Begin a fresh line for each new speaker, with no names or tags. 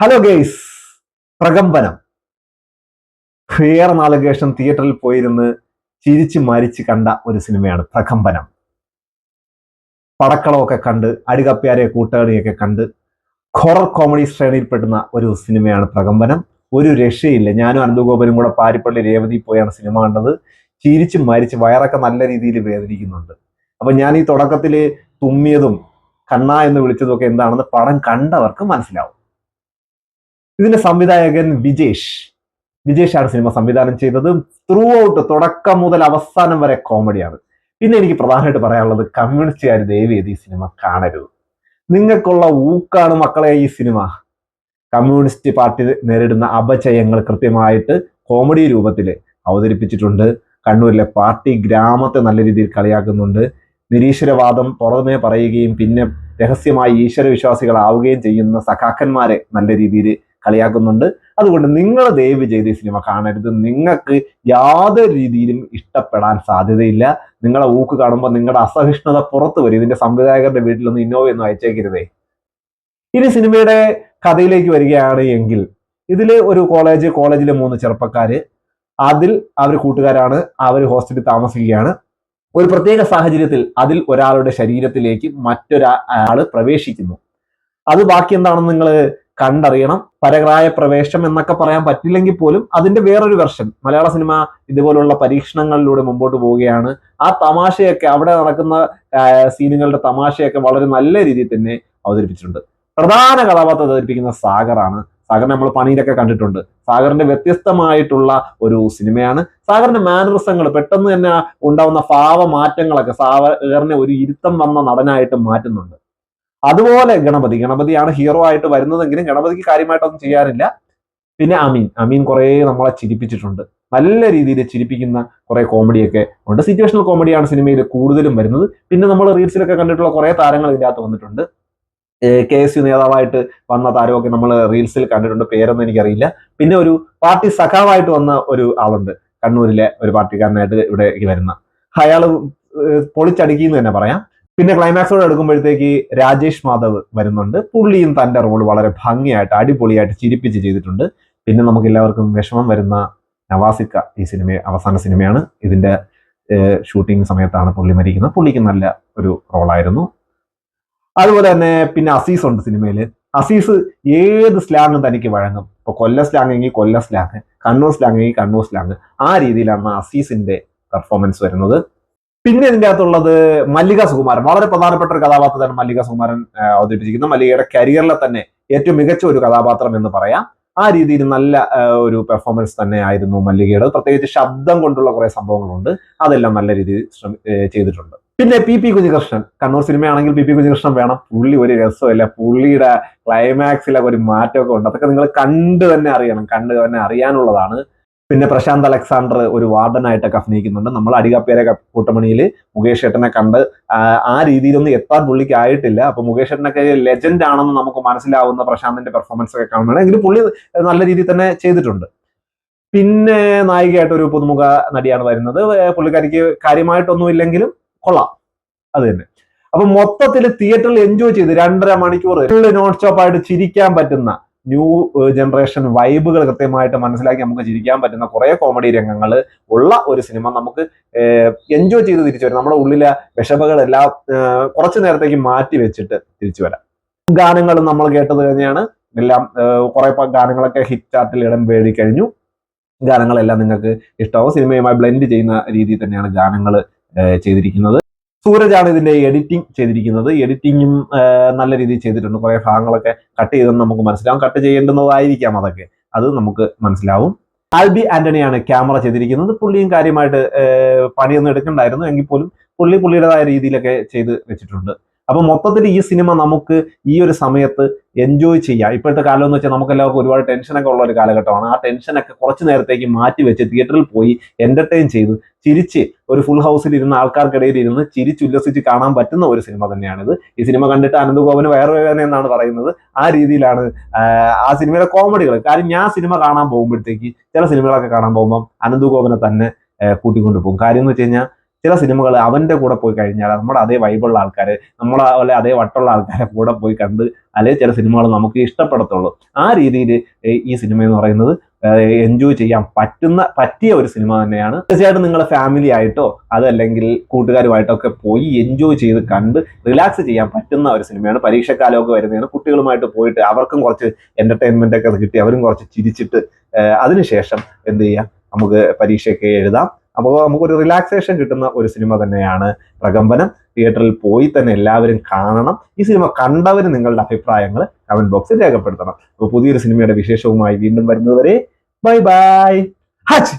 Hello guys. പ്രകമ്പനം. Fear നാലുകേഷൻ തിയേറ്ററിൽ പോയിരുന്ന് ചിരിച്ച് മരിച്ച് കണ്ട ഒരു സിനിമയാണ് പ്രകമ്പനം. പടക്കളമൊക്കെ കണ്ട് അടികപ്പ്യാരെ കൂട്ടുകാരിയൊക്കെ കണ്ട് ഹൊറർ കോമഡി ശ്രേണിയിൽപ്പെടുന്ന ഒരു സിനിമയാണ് പ്രകമ്പനം. ഒരു രക്ഷയില്ല. ഞാനും അനന്തഗോപനും കൂടെ പാരിപ്പള്ളി രേവതി പോയാണ് സിനിമ കണ്ടത്. ചിരിച്ച് മരിച്ച് വയറൊക്കെ നല്ല രീതിയിൽ വേദനിക്കുന്നുണ്ട്. അപ്പൊ ഞാൻ ഈ തുടക്കത്തിൽ തുമ്മിയതും കണ്ണ എന്ന് വിളിച്ചതൊക്കെ എന്താണെന്ന് പടം കണ്ടവർക്ക് മനസ്സിലാവും. ഇതിന്റെ സംവിധായകൻ വിജേഷ്. വിജേഷാണ് സിനിമ സംവിധാനം ചെയ്തത്. ത്രൂ ഔട്ട് തുടക്കം മുതൽ അവസാനം വരെ കോമഡിയാണ് പിന്നെ എനിക്ക് പ്രധാനമായിട്ട് പറയാനുള്ളത് കമ്മ്യൂണിസ്റ്റുകാർ ദയവ് ഈ സിനിമ കാണരുത്. നിങ്ങൾക്കുള്ള ഊക്കാണ് മക്കളെ ഈ സിനിമ. കമ്മ്യൂണിസ്റ്റ് പാർട്ടി നേരിടുന്ന അപചയങ്ങൾ കൃത്യമായിട്ട് കോമഡി രൂപത്തിൽ അവതരിപ്പിച്ചിട്ടുണ്ട്. കണ്ണൂരിലെ പാർട്ടി ഗ്രാമത്തെ നല്ല രീതിയിൽ കളിയാക്കുന്നുണ്ട്. നിരീശ്വരവാദം പുറമേ പറയുകയും പിന്നെ രഹസ്യമായി ഈശ്വര വിശ്വാസികളാവുകയും ചെയ്യുന്ന സഖാക്കന്മാരെ നല്ല രീതിയിൽ കളിയാക്കുന്നുണ്ട്. അതുകൊണ്ട് നിങ്ങൾ ദയവ് ചെയ്ത് ഈ സിനിമ കാണരുത്. നിങ്ങൾക്ക് യാതൊരു രീതിയിലും ഇഷ്ടപ്പെടാൻ സാധ്യതയില്ല. നിങ്ങളെ ഊക്ക് കാണുമ്പോൾ നിങ്ങളുടെ അസഹിഷ്ണുത പുറത്തു വരും. ഇതിന്റെ സംവിധായകരുടെ വീട്ടിലൊന്നും ഇന്നോവ ഒന്നും അയച്ചേക്കരുതേ. ഇനി സിനിമയുടെ കഥയിലേക്ക് വരികയാണ് എങ്കിൽ ഇതിൽ ഒരു കോളേജ് കോളേജിലെ മൂന്ന് ചെറുപ്പക്കാര്. അതിൽ അവർ കൂട്ടുകാരാണ്. അവർ ഹോസ്റ്റലിൽ താമസിക്കുകയാണ്. ഒരു പ്രത്യേക സാഹചര്യത്തിൽ അതിൽ ഒരാളുടെ ശരീരത്തിലേക്ക് മറ്റൊരാൾ പ്രവേശിക്കുന്നു. അത് ബാക്കി എന്താണെന്ന് നിങ്ങൾ കണ്ടറിയണം. പരഗ്രായ പ്രവേശം എന്നൊക്കെ പറയാൻ പറ്റില്ലെങ്കിൽ പോലും അതിന്റെ വേറൊരു വെർഷൻ മലയാള സിനിമ ഇതുപോലുള്ള പരീക്ഷണങ്ങളിലൂടെ മുമ്പോട്ട് പോവുകയാണ്. ആ തമാശയൊക്കെ അവിടെ നടക്കുന്ന സീനുകളുടെ തമാശയൊക്കെ വളരെ നല്ല രീതിയിൽ തന്നെ അവതരിപ്പിച്ചിട്ടുണ്ട്. പ്രധാന കഥാപാത്രം അവതരിപ്പിക്കുന്ന സാഗറാണ് സാഗർ നമ്മൾ പണിയിലൊക്കെ കണ്ടിട്ടുണ്ട്. സാഗറിന്റെ വ്യത്യസ്തമായിട്ടുള്ള ഒരു സിനിമയാണ്. സാഗറിന്റെ മാനറിസങ്ങൾ പെട്ടെന്ന് തന്നെ ഉണ്ടാവുന്ന ഭാവ മാറ്റങ്ങളൊക്കെ സാഗറിനെ ഒരു ഇരുത്തം വന്ന നടനായിട്ട് മാറ്റുന്നുണ്ട്. അതുപോലെ ഗണപതി. ഗണപതിയാണ് ഹീറോ ആയിട്ട് വരുന്നതെങ്കിലും ഗണപതിക്ക് കാര്യമായിട്ടൊന്നും ചെയ്യാറില്ല പിന്നെ അമീൻ. അമീൻ കുറേ നമ്മളെ ചിരിപ്പിച്ചിട്ടുണ്ട്. നല്ല രീതിയിൽ ചിരിപ്പിക്കുന്ന കുറേ കോമഡിയൊക്കെ ഉണ്ട്. സിറ്റുവേഷണൽ കോമഡിയാണ് സിനിമയിൽ കൂടുതലും വരുന്നത്. പിന്നെ നമ്മൾ റീൽസിലൊക്കെ കണ്ടിട്ടുള്ള കുറേ താരങ്ങൾ ഇതിനകത്ത് വന്നിട്ടുണ്ട്. കെ എസ് യു നേതാവായിട്ട് വന്ന താരമൊക്കെ നമ്മൾ റീൽസിൽ കണ്ടിട്ടുണ്ട്. പേരൊന്നും എനിക്കറിയില്ല. പിന്നെ ഒരു പാർട്ടി സഖാവായിട്ട് വന്ന ഒരു ആളുണ്ട്. കണ്ണൂരിലെ ഒരു പാർട്ടിക്കാരനായിട്ട് ഇവിടെ വരുന്ന. അയാൾ പൊളിച്ചടുക്കിന്ന് തന്നെ പറയാം. പിന്നെ ക്ലൈമാക്സോട് എടുക്കുമ്പോഴത്തേക്ക് രാജേഷ് മാധവ് വരുന്നുണ്ട്. പുള്ളിയും തന്റെ റോൾ വളരെ ഭംഗിയായിട്ട് അടിപൊളിയായിട്ട് ചിരിപ്പിച്ച് ചെയ്തിട്ടുണ്ട്. പിന്നെ നമുക്ക് എല്ലാവർക്കും വിഷമം വരുന്ന നവാസിക്ക ഈ സിനിമ അവസാന സിനിമയാണ്. ഇതിന്റെ ഷൂട്ടിംഗ് സമയത്താണ് പുള്ളി മരിക്കുന്നത്. പുള്ളിക്ക് നല്ല ഒരു റോളായിരുന്നു അതുപോലെ തന്നെ പിന്നെ അസീസ് ഉണ്ട് സിനിമയിൽ അസീസ് ഏത് സ്ലാങ് തനിക്ക് വഴങ്ങും. ഇപ്പൊ കൊല്ല സ്ലാങ് എങ്കിൽ കൊല്ല സ്ലാങ് കണ്ണൂർ സ്ലാങ് എങ്കിൽ കണ്ണൂർ സ്ലാങ് ആ രീതിയിലാണ് അസീസിന്റെ പെർഫോമൻസ് വരുന്നത്. പിന്നെ ഇതിന്റെ അകത്തുള്ളത് മല്ലിക സുകുമാരൻ. വളരെ പ്രധാനപ്പെട്ട ഒരു കഥാപാത്രമാണ് മല്ലിക സുകുമാരൻ അവതരിപ്പിച്ചിരിക്കുന്നത്. മല്ലികയുടെ കരിയറിലെ തന്നെ ഏറ്റവും മികച്ച ഒരു കഥാപാത്രം എന്ന് പറയാം. ആ രീതിയിൽ നല്ല ഒരു പെർഫോമൻസ് തന്നെ ആയിരുന്നു മല്ലികയുടെ. പ്രത്യേകിച്ച് ശബ്ദം കൊണ്ടുള്ള കുറേ സംഭവങ്ങളുണ്ട്. അതെല്ലാം നല്ല രീതിയിൽ ചെയ്തിട്ടുണ്ട്. പിന്നെ പി പി കുഞ്ഞികൃഷ്ണൻ. കണ്ണൂർ സിനിമയാണെങ്കിൽ പി പി കുഞ്ഞികൃഷ്ണൻ വേണം. പുള്ളി ഒരു രസമല്ല പുള്ളിയുടെ ക്ലൈമാക്സിലൊക്കെ ഒരു മാറ്റമൊക്കെ ഉണ്ട്. അതൊക്കെ നിങ്ങൾ കണ്ടു തന്നെ അറിയണം. കണ്ടു തന്നെ അറിയാനുള്ളതാണ്. പിന്നെ പ്രശാന്ത് അലക്സാണ്ടർ ഒരു വാർഡനായിട്ടൊക്കെ അഭിനയിക്കുന്നുണ്ട്. നമ്മൾ അടികപ്പേരെ കൂട്ടമണിയിൽ മുകേഷ് ഏട്ടനെ കണ്ട് ആ, രീതിയിലൊന്നും എത്താൻ പുള്ളിക്ക് ആയിട്ടില്ല. അപ്പൊ മുകേഷ് ഏട്ടനൊക്കെ ലെജൻഡ് ആണെന്ന് നമുക്ക് മനസ്സിലാവുന്ന പ്രശാന്തിന്റെ പെർഫോമൻസ് ഒക്കെ കാണുമ്പോൾ എങ്കിലും പുള്ളി നല്ല രീതിയിൽ തന്നെ ചെയ്തിട്ടുണ്ട്. പിന്നെ നായികയായിട്ട് ഒരു പുതുമുഖ നടിയാണ് വരുന്നത്. പുള്ളിക്കാരിക്ക് കാര്യമായിട്ടൊന്നും ഇല്ലെങ്കിലും കൊള്ളാം. അത് തന്നെ. അപ്പൊ മൊത്തത്തിൽ തിയേറ്ററിൽ എൻജോയ് ചെയ്ത് രണ്ടര മണിക്കൂർ നോൺ സ്റ്റോപ്പ് ആയിട്ട് ചിരിക്കാൻ പറ്റുന്ന ന്യൂ ജനറേഷൻ വൈബുകൾ കൃത്യമായിട്ട് മനസ്സിലാക്കി നമുക്ക് ചിരിക്കാൻ പറ്റുന്ന കുറെ കോമഡി രംഗങ്ങൾ ഉള്ള ഒരു സിനിമ നമുക്ക് എൻജോയ് ചെയ്ത് തിരിച്ചു വരാം. നമ്മുടെ ഉള്ളിലെ വിഷമകളെല്ലാം കുറച്ച് നേരത്തേക്ക് മാറ്റി വെച്ചിട്ട് തിരിച്ചു വരാം. ഗാനങ്ങൾ നമ്മൾ കേട്ടത് തന്നെയാണ് എല്ലാം കുറെ ഗാനങ്ങളൊക്കെ ഹിറ്റ് ചാർട്ടിൽ ഇടം വേടി കഴിഞ്ഞു ഗാനങ്ങളെല്ലാം നിങ്ങൾക്ക് ഇഷ്ടമാവും. സിനിമയുമായി ബ്ലെൻഡ് ചെയ്യുന്ന രീതിയിൽ തന്നെയാണ് ഗാനങ്ങൾ ചെയ്തിരിക്കുന്നത്. സൂരജാണ് ഇതിന്റെ എഡിറ്റിംഗ് ചെയ്തിരിക്കുന്നത്. എഡിറ്റിങ്ങും നല്ല രീതിയിൽ ചെയ്തിട്ടുണ്ട്. കുറെ ഭാഗങ്ങളൊക്കെ കട്ട് ചെയ്തെന്ന് നമുക്ക് മനസ്സിലാവും. കട്ട് ചെയ്യേണ്ടുന്നതായിരിക്കാം അതൊക്കെ. അത് നമുക്ക് മനസ്സിലാവും. ആൽബി ആന്റണിയാണ് ക്യാമറ ചെയ്തിരിക്കുന്നത്. പുള്ളിയും കാര്യമായിട്ട് പണിയൊന്നും എടുക്കണ്ടായിരുന്നു. എങ്കിൽ പോലും പുള്ളി പുള്ളിയുടേതായ രീതിയിലൊക്കെ ചെയ്ത് വെച്ചിട്ടുണ്ട്. അപ്പൊ മൊത്തത്തിൽ ഈ സിനിമ നമുക്ക് ഈ ഒരു സമയത്ത് എൻജോയ് ചെയ്യാം. ഇപ്പോഴത്തെ കാലം എന്ന് വെച്ചാൽ നമുക്ക് എല്ലാവർക്കും ഒരുപാട് ടെൻഷനൊക്കെ ഉള്ള ഒരു കാലഘട്ടമാണ്. ആ ടെൻഷനൊക്കെ കുറച്ച് നേരത്തേക്ക് മാറ്റി വെച്ച് തിയേറ്ററിൽ പോയി എന്റർടൈൻ ചെയ്ത് ചിരിച്ച് ഒരു ഫുൾ ഹൗസിൽ ഇരുന്ന ആൾക്കാർക്കിടയിൽ ഇരുന്ന് ചിരിച്ചുല്ലസിച്ച് കാണാൻ പറ്റുന്ന ഒരു സിനിമ തന്നെയാണിത്. ഈ സിനിമ കണ്ടിട്ട് അനന്തഗോപന് വേദന എന്നാണ് പറയുന്നത്. ആ രീതിയിലാണ് ആ സിനിമയിലെ കോമഡികൾ കാര്യം ഞാൻ സിനിമ കാണാൻ പോകുമ്പോഴത്തേക്ക് ചില സിനിമകളൊക്കെ കാണാൻ പോകുമ്പോൾ അനന്തഗോപനെ തന്നെ കൂട്ടിക്കൊണ്ട് പോകും. കാര്യം എന്ന് വെച്ച് കഴിഞ്ഞാൽ ചില സിനിമകൾ അവന്റെ കൂടെ പോയി കഴിഞ്ഞാൽ നമ്മുടെ അതേ വൈബുള്ള ആൾക്കാർ നമ്മളെ പോലെ അതേ വട്ടുള്ള ആൾക്കാരെ കൂടെ പോയി കണ്ട് അല്ലെങ്കിൽ ചില സിനിമകൾ നമുക്ക് ഇഷ്ടപ്പെടത്തുള്ളൂ. ആ രീതിയിൽ ഈ സിനിമ എന്ന് പറയുന്നത് എൻജോയ് ചെയ്യാൻ പറ്റുന്ന പറ്റിയ ഒരു സിനിമ തന്നെയാണ്. തീർച്ചയായിട്ടും നിങ്ങൾ ഫാമിലി ആയിട്ടോ അതല്ലെങ്കിൽ കൂട്ടുകാരുമായിട്ടോ ഒക്കെ പോയി എൻജോയ് ചെയ്ത് കണ്ട് റിലാക്സ് ചെയ്യാൻ പറ്റുന്ന ഒരു സിനിമയാണ്. പരീക്ഷക്കാലമൊക്കെ വരുന്നതാണ് കുട്ടികളുമായിട്ട് പോയിട്ട് അവർക്കും കുറച്ച് എന്റർടൈൻമെന്റ് ഒക്കെ കിട്ടി അവരും കുറച്ച് ചിരിച്ചിട്ട് അതിനുശേഷം എന്ത് ചെയ്യാം? നമുക്ക് പരീക്ഷയൊക്കെ എഴുതാം. അപ്പോൾ നമുക്കൊരു റിലാക്സേഷൻ കിട്ടുന്ന ഒരു സിനിമ തന്നെയാണ് പ്രകമ്പനം. തിയേറ്ററിൽ പോയി തന്നെ എല്ലാവരും കാണണം. ഈ സിനിമ കണ്ടവർ നിങ്ങളുടെ അഭിപ്രായങ്ങൾ കമന്റ് ബോക്സിൽ രേഖപ്പെടുത്തണം. അപ്പോൾ പുതിയൊരു സിനിമയുടെ വിശേഷവുമായി വീണ്ടും വരുന്നതുവരെ ബൈ ബൈ ഹച്ച്!